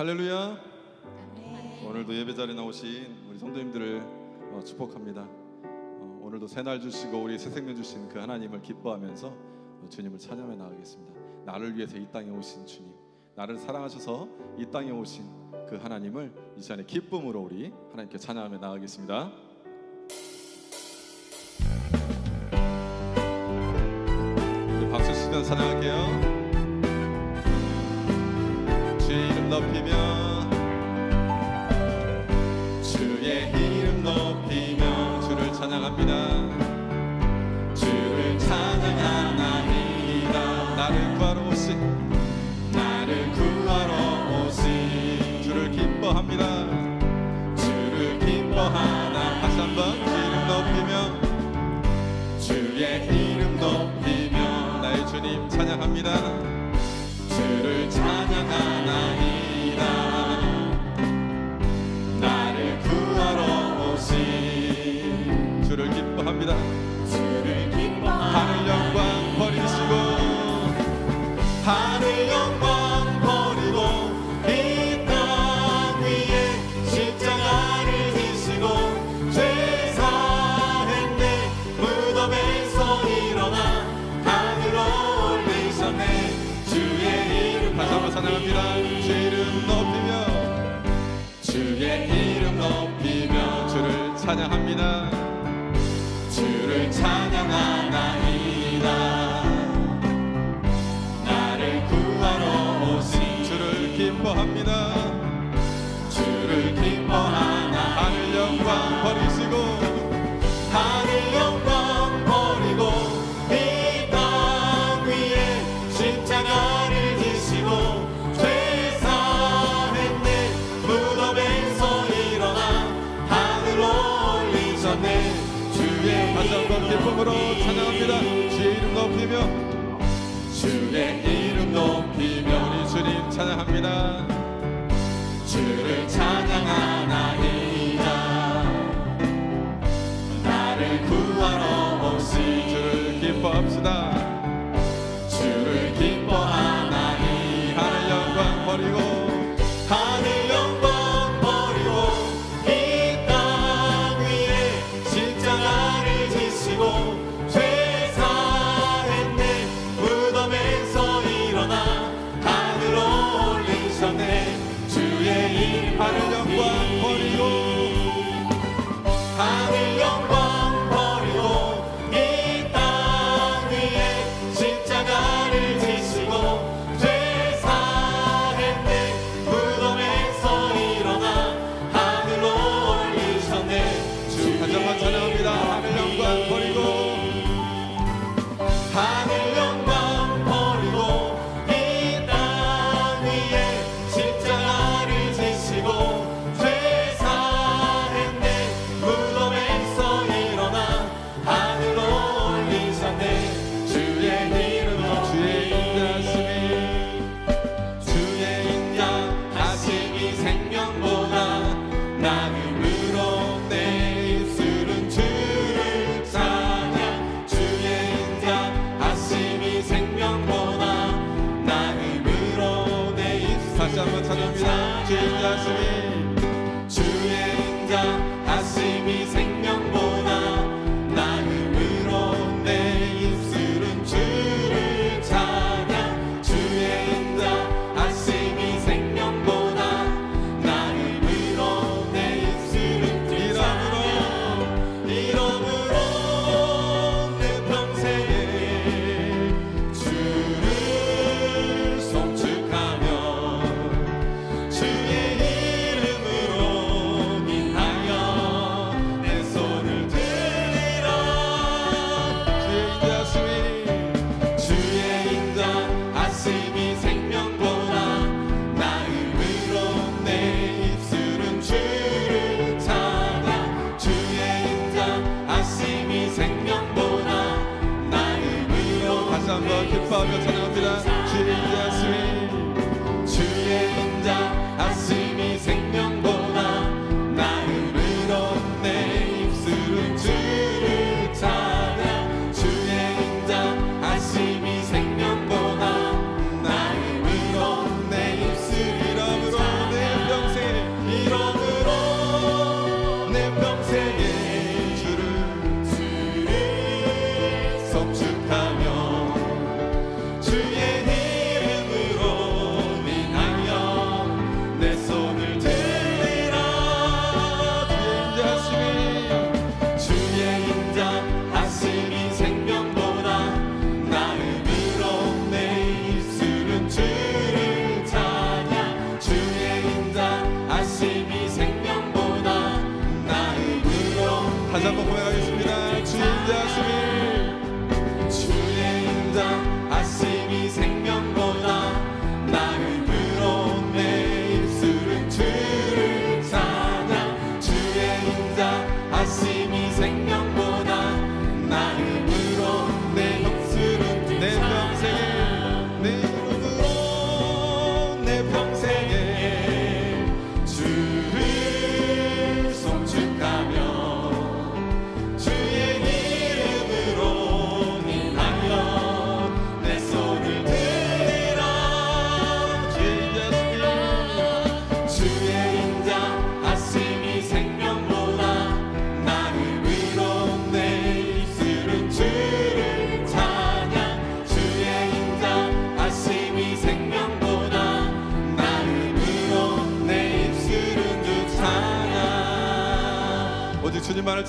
할렐루야. 아멘. 오늘도 예배 자리 나오신 우리 성도님들을 어, 축복합니다. 어, 오늘도 새날 주시고 우리 새 생명 주신 그 하나님을 기뻐하면서 어, 주님을 찬양해 나가겠습니다. 나를 위해서 이 땅에 오신 주님, 나를 사랑하셔서 이 땅에 오신 그 하나님을 이 시간에 기쁨으로 우리 하나님께 찬양하며 나가겠습니다. 높이며 주의 이름 높이며 주를 찬양합니다. 주를 찬양하나이다. 나를 구하러 오신 나를 구하러 오신 주를 기뻐합니다. 주를 기뻐하나. 다시 한번 이름 높이며 주의 이름 높이며 나의 주님 찬양합니다. 찬양합니다 주 이름 높이며 주의 이름 높이며 주를 찬양합니다. 주를 찬양합니다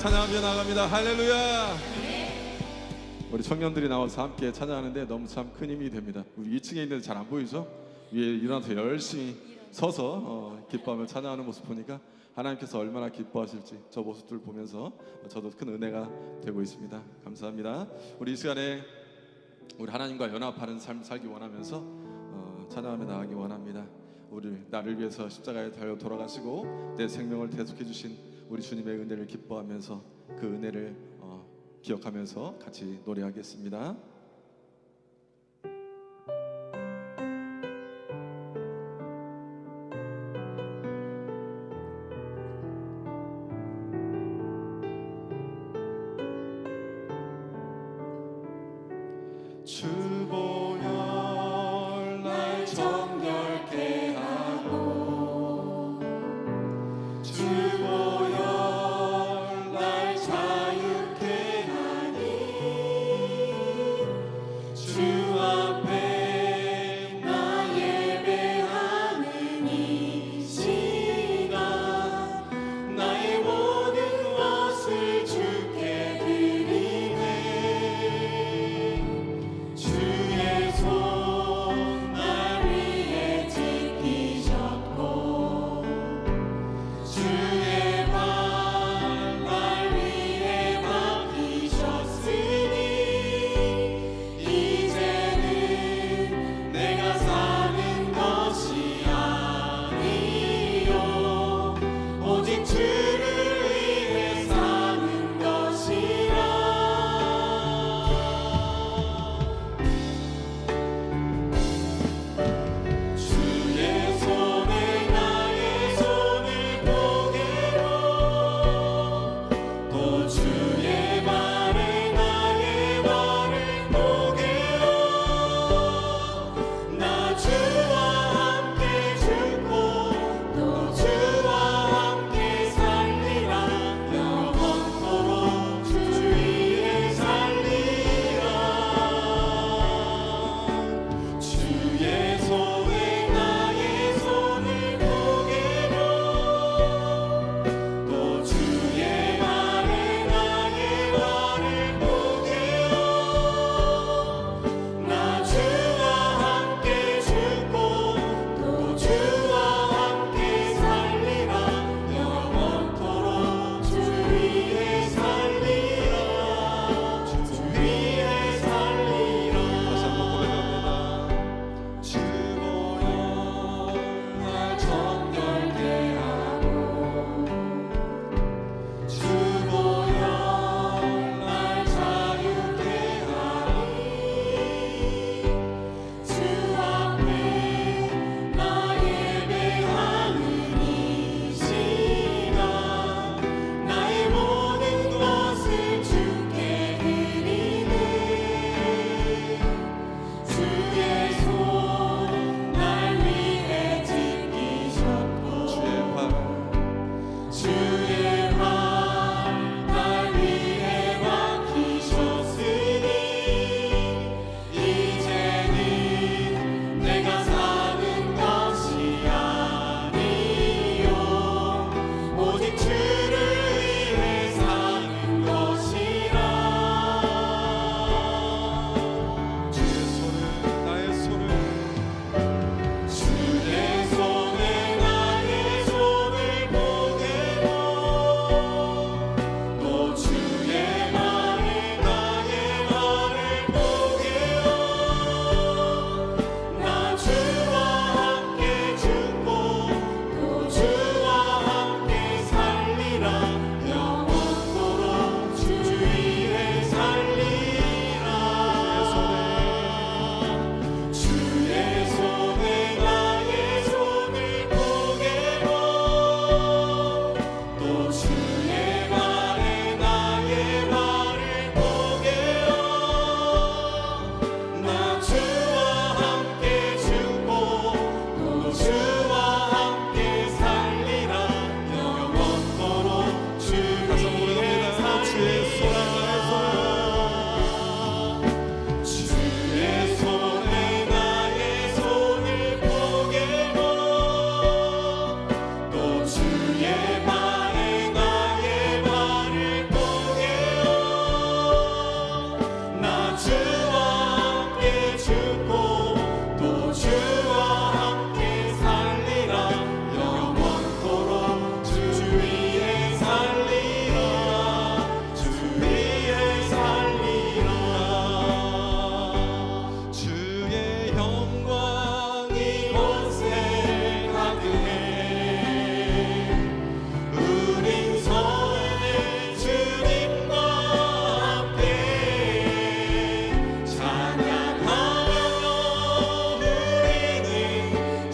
찬양하며 나갑니다. 할렐루야. 우리 청년들이 나와서 함께 찬양하는데 너무 참 큰 힘이 됩니다. 우리 2층에 있는데 잘 안 보이죠? 위에 일어나서 열심히 서서 어, 기뻐하며 찬양하는 모습 보니까 하나님께서 얼마나 기뻐하실지 저 모습들 보면서 저도 큰 은혜가 되고 있습니다. 감사합니다. 우리 이 시간에 우리 하나님과 연합하는 삶 살기 원하면서 어, 찬양하며 나가기 원합니다. 우리 나를 위해서 십자가에 달려 돌아가시고 내 생명을 대속해 주신 우리 주님의 은혜를 기뻐하면서 그 은혜를 어, 기억하면서 같이 노래하겠습니다. 주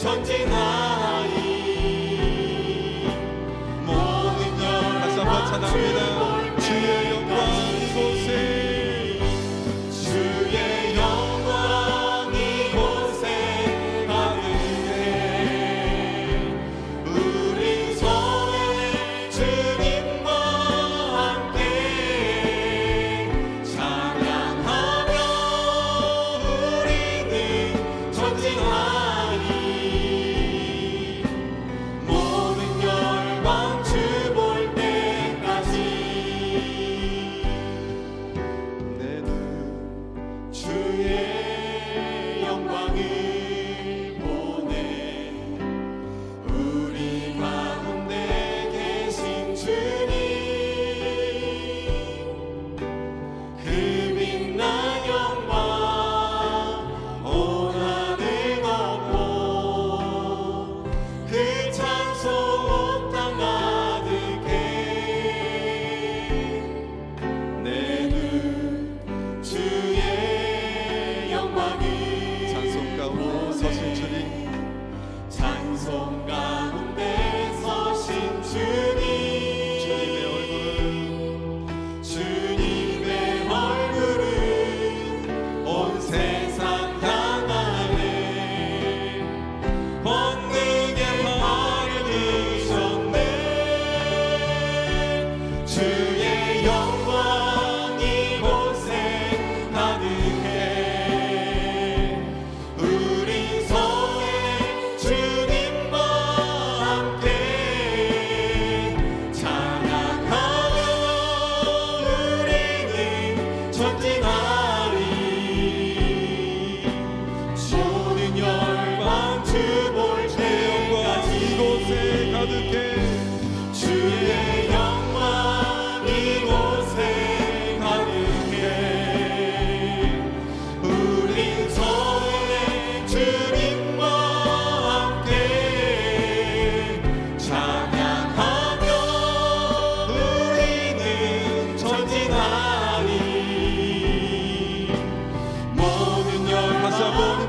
전진하리 모든 열 다시 한번 찬양합니다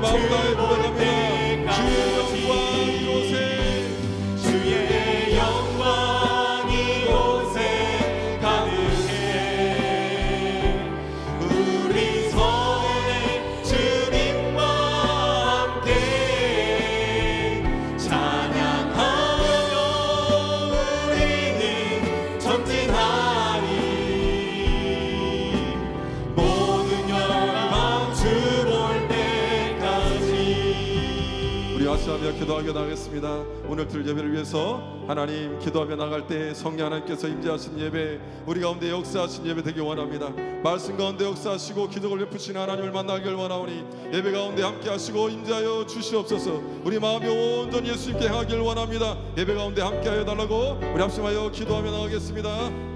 마음 다해 고백합니 아시아며 기도하며 나가겠습니다. 오늘 들 예배를 위해서 하나님 기도하며 나갈 때 성령 하나님께서 임재하신 예배 우리 가운데 역사하신 예배 되기 원합니다. 말씀 가운데 역사하시고 기적을 베푸시는 하나님을 만나길 원하오니 예배 가운데 함께하시고 임재하여 주시옵소서. 우리 마음이 온전히 예수님께 하길 원합니다. 예배 가운데 함께하여 달라고 우리 합심하여 기도하며 나가겠습니다.